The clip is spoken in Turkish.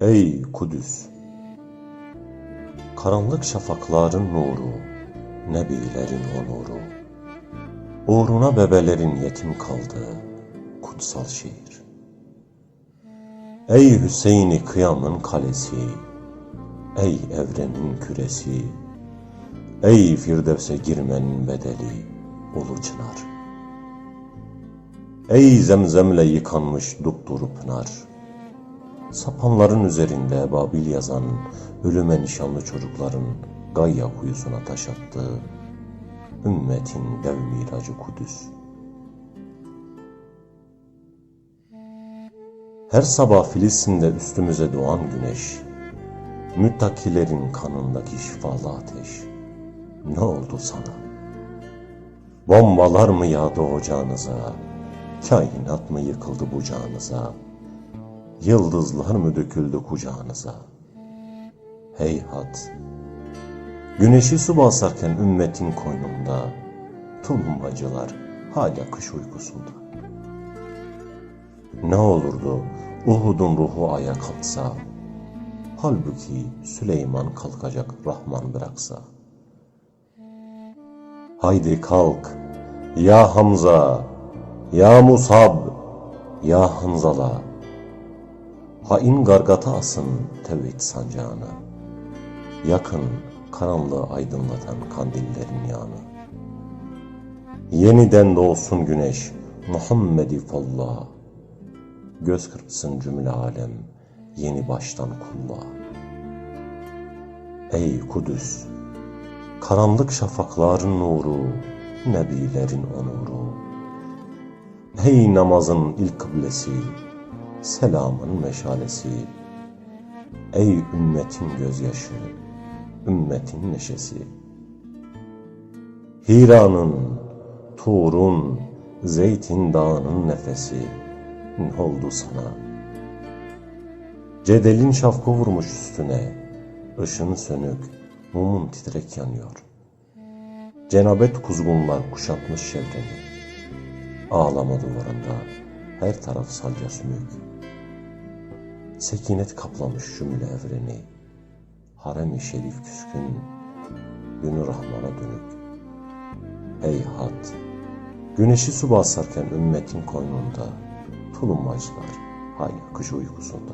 Ey Kudüs! Karanlık şafakların nuru, Nebilerin onuru, Uğruna bebelerin yetim kaldığı kutsal şehir. Ey Hüseyin'i kıyamın kalesi, Ey evrenin küresi, Ey Firdevs'e girmenin bedeli, Ulu Çınar. Ey zemzemle yıkanmış dupduru pınar, Sapanların üzerinde Babil yazan ölüme nişanlı çocukların Gayya kuyusuna taş attığı ümmetin dev miracı Kudüs. Her sabah Filistin'de üstümüze doğan güneş, müttakilerin kanındaki şifalı ateş. Ne oldu sana? Bombalar mı yağdı ocağınıza? Kainat mı yıkıldı bucağınıza? Yıldızlar mı döküldü kucağınıza? Heyhat! Güneşi su basarken ümmetin koynunda, tulumbacılar hala kış uykusunda. Ne olurdu Uhud'un ruhu aya kalksa, halbuki Süleyman kalkacak Rahman bıraksa. Haydi kalk, ya Hamza, ya Musab, ya Hanzala. Hain gargata asın tevhid sancağını. Yakın karanlığı aydınlatan kandillerin yağını. Yeniden doğsun güneş Muhammedi folla. Göz kırpsın cümle alem yeni baştan kulla. Ey Kudüs! Karanlık şafakların nuru, nebilerin onuru. Ey namazın ilk kıblesi, selamın meşalesi. Ey ümmetin gözyaşı, ümmetin neşesi. Hira'nın, Tur'un, Zeytin dağının nefesi ne oldu sana? Cedelin şafkı vurmuş üstüne, ışın sönük, mumun titrek yanıyor. Cenabet kuzgunlar kuşatmış çevreni. Ağlama duvarında her taraf salca sümük. Sekinet kaplamış cümle evreni. Harem-i şerif küskün, günü rahmana dönük. Ey hat! Güneşi su basarken ümmetin koynunda, tulumbacılar hala kış uykusunda.